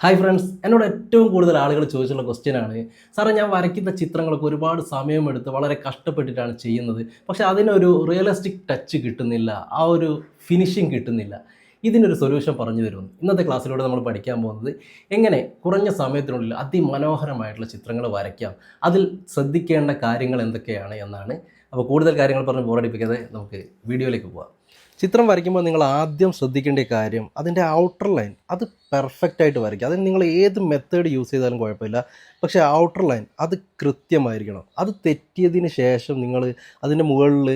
Hi friends എന്നോട് ഏറ്റവും കൂടുതൽ ആളുകൾ ചോദിച്ചുള്ള ക്വസ്റ്റ്യനാണ് സാറേ ഞാൻ വരയ്ക്കുന്ന ചിത്രങ്ങളൊക്കെ ഒരുപാട് സമയമെടുത്ത് വളരെ കഷ്ടപ്പെട്ടിട്ടാണ് ചെയ്യുന്നത്. പക്ഷെ അതിനൊരു റിയലിസ്റ്റിക് ടച്ച് കിട്ടുന്നില്ല. ആ ഒരു ഫിനിഷിങ് കിട്ടുന്നില്ല. ഇതിനൊരു സൊല്യൂഷൻ പറഞ്ഞു തരുന്നു. ഇന്നത്തെ ക്ലാസ്സിലൂടെ നമ്മൾ പഠിക്കാൻ പോകുന്നത് എങ്ങനെ കുറഞ്ഞ സമയത്തിനുള്ളിൽ അതിമനോഹരമായിട്ടുള്ള ചിത്രങ്ങൾ വരയ്ക്കാം. അതിൽ ശ്രദ്ധിക്കേണ്ട കാര്യങ്ങൾ എന്തൊക്കെയാണ് എന്നാണ്. അപ്പോൾ കൂടുതൽ കാര്യങ്ങൾ പറഞ്ഞ് ബോറടിപ്പിക്കാതെ നമുക്ക് വീഡിയോയിലേക്ക് പോകാം ചിത്രം വരയ്ക്കുമ്പോൾ നിങ്ങൾ ആദ്യം ശ്രദ്ധിക്കേണ്ട കാര്യം അതിന്റെ ഔട്ടർ ലൈൻ അത് പെർഫെക്റ്റ് ആയിട്ട് വരയ്ക്കുക. അതിന് നിങ്ങൾ ഏത് മെത്തേഡ് യൂസ് ചെയ്താലും കുഴപ്പമില്ല. പക്ഷേ ഔട്ടർ ലൈൻ അത് കൃത്യമായിരിക്കണം. അത് തെറ്റിയതിന് ശേഷം നിങ്ങൾ അതിന്റെ മുകളിൽ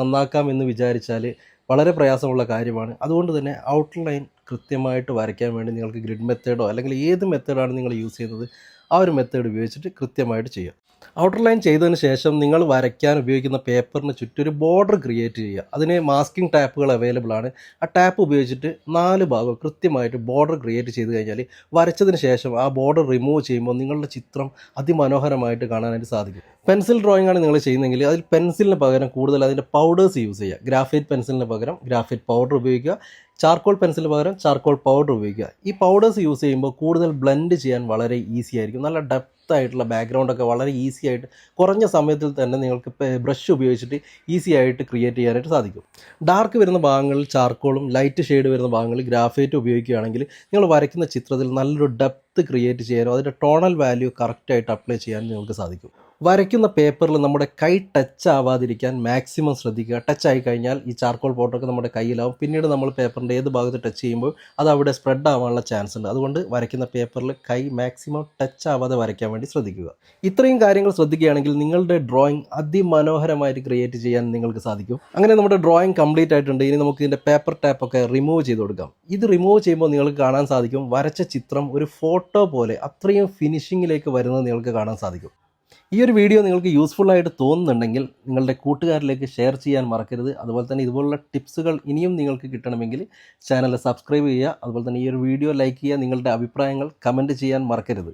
നന്നാക്കാം എന്ന് വിചാരിച്ചാൽ വളരെ പ്രയാസമുള്ള കാര്യമാണ്. അതുകൊണ്ട് തന്നെ ഔട്ടർ ലൈൻ കൃത്യമായിട്ട് വരയ്ക്കാൻ വേണ്ടി നിങ്ങൾക്ക് ഗ്രിഡ് മെത്തേഡോ അല്ലെങ്കിൽ ഏത് മെത്തേഡാണ് നിങ്ങൾ യൂസ് ചെയ്യുന്നത് ആ ഒരു മെത്തേഡ് ഉപയോഗിച്ചിട്ട് കൃത്യമായിട്ട് ചെയ്യുക ഔട്ടർ ലൈൻ ചെയ്തതിന് ശേഷം നിങ്ങൾ വരയ്ക്കാൻ ഉപയോഗിക്കുന്ന പേപ്പറിന് ചുറ്റും ഒരു ബോർഡർ ക്രിയേറ്റ് ചെയ്യുക. അതിന് മാസ്കിംഗ് ടാപ്പുകൾ അവൈലബിൾ ആണ്. ആ ടാപ്പ് ഉപയോഗിച്ചിട്ട് നാല് ഭാഗം കൃത്യമായിട്ട് ബോർഡർ ക്രിയേറ്റ് ചെയ്ത് കഴിഞ്ഞാൽ വരച്ചതിന് ശേഷം ആ ബോർഡർ റിമൂവ് ചെയ്യുമ്പോൾ നിങ്ങളുടെ ചിത്രം അതിമനോഹരമായിട്ട് കാണാനായിട്ട് സാധിക്കും. പെൻസിൽ ഡ്രോയിങ് ആണ് നിങ്ങൾ ചെയ്യുന്നതെങ്കിൽ അതിൽ പെൻസിലിന് പകരം കൂടുതൽ അതിന്റെ പൗഡേഴ്സ് യൂസ് ചെയ്യുക. ഗ്രാഫൈറ്റ് പെൻസിലിന് പകരം ഗ്രാഫൈറ്റ് പൗഡർ ഉപയോഗിക്കുക. ചാർക്കോൾ പെൻസിലിന് പകരം ചാർക്കോൾ പൗഡർ ഉപയോഗിക്കുക. ഈ പൗഡേഴ്സ് യൂസ് ചെയ്യുമ്പോൾ കൂടുതൽ ബ്ലെൻഡ് ചെയ്യാൻ വളരെ ഈസി ആയിരിക്കും. നല്ല ഡെപ്ത് ആയിട്ടുള്ള ബാക്ക്ഗ്രൗണ്ട് ഒക്കെ വളരെ ഈസി ആയിട്ട് കുറഞ്ഞ സമയത്തിൽ തന്നെ നിങ്ങൾക്ക് ബ്രഷ് ഉപയോഗിച്ചിട്ട് ഈസി ആയിട്ട് ക്രിയേറ്റ് ചെയ്യാനായിട്ട് സാധിക്കും. ഡാർക്ക് വരുന്ന ഭാഗങ്ങളിൽ ചാർക്കോളും ലൈറ്റ് ഷെയ്ഡ് വരുന്ന ഭാഗങ്ങളിൽ ഗ്രാഫൈറ്റ് ഉപയോഗിക്കുകയാണെങ്കിൽ നിങ്ങൾ വരയ്ക്കുന്ന ചിത്രത്തിൽ നല്ലൊരു ഡെപ്ത് ക്രിയേറ്റ് ചെയ്യാനോ അതിന്റെ ടോണൽ വാല്യൂ കറക്റ്റായിട്ട് അപ്ലൈ ചെയ്യാനും നിങ്ങൾക്ക് സാധിക്കും. വരയ്ക്കുന്ന പേപ്പറിൽ നമ്മുടെ കൈ ടച്ച് ആവാതിരിക്കാൻ മാക്സിമം ശ്രദ്ധിക്കുക. ടച്ച് ആയി കഴിഞ്ഞാൽ ഈ ചാർക്കോൾ പൗഡറൊക്കെ നമ്മുടെ കയ്യിലാവും. പിന്നീട് നമ്മൾ പേപ്പറിന്റെ ഏത് ഭാഗത്ത് ടച്ച് ചെയ്യുമ്പോൾ അത് അവിടെ സ്പ്രെഡ് ആവാനുള്ള ചാൻസ് ഉണ്ട്. അതുകൊണ്ട് വരയ്ക്കുന്ന പേപ്പറിൽ കൈ മാക്സിമം ടച്ച് ആവാതെ വരയ്ക്കാൻ വേണ്ടി ശ്രദ്ധിക്കുക. ഇത്രയും കാര്യങ്ങൾ ശ്രദ്ധിക്കുകയാണെങ്കിൽ നിങ്ങളുടെ ഡ്രോയിങ് അതിമനോഹരമായിട്ട് ക്രിയേറ്റ് ചെയ്യാൻ നിങ്ങൾക്ക് സാധിക്കും. അങ്ങനെ നമ്മുടെ ഡ്രോയിങ് കംപ്ലീറ്റ് ആയിട്ടുണ്ട്. ഇനി നമുക്ക് ഇതിന്റെ പേപ്പർ ടാപ്പൊക്കെ റിമൂവ് ചെയ്ത് കൊടുക്കാം. ഇത് റിമൂവ് ചെയ്യുമ്പോൾ നിങ്ങൾക്ക് കാണാൻ സാധിക്കും. വരച്ച ചിത്രം ഒരു ഫോട്ടോ പോലെ അത്രയും ഫിനിഷിങ്ങിലേക്ക് വരുന്നത് നിങ്ങൾക്ക് കാണാൻ സാധിക്കും. ഈ ഒരു വീഡിയോ നിങ്ങൾക്ക് യൂസ്ഫുൾ ആയിട്ട് തോന്നുന്നുണ്ടെങ്കിൽ നിങ്ങളുടെ കൂട്ടുകാരിലേക്ക് ഷെയർ ചെയ്യാൻ മറക്കരുത്. അതുപോലെ തന്നെ ഇതുപോലുള്ള ടിപ്സുകൾ ഇനിയും നിങ്ങൾക്ക് കിട്ടണമെങ്കിൽ ചാനൽ സബ്സ്ക്രൈബ് ചെയ്യുക. അതുപോലെ തന്നെ ഈ ഒരു വീഡിയോ ലൈക്ക് ചെയ്യുക. നിങ്ങളുടെ അഭിപ്രായങ്ങൾ കമന്റ് ചെയ്യാൻ മറക്കരുത്.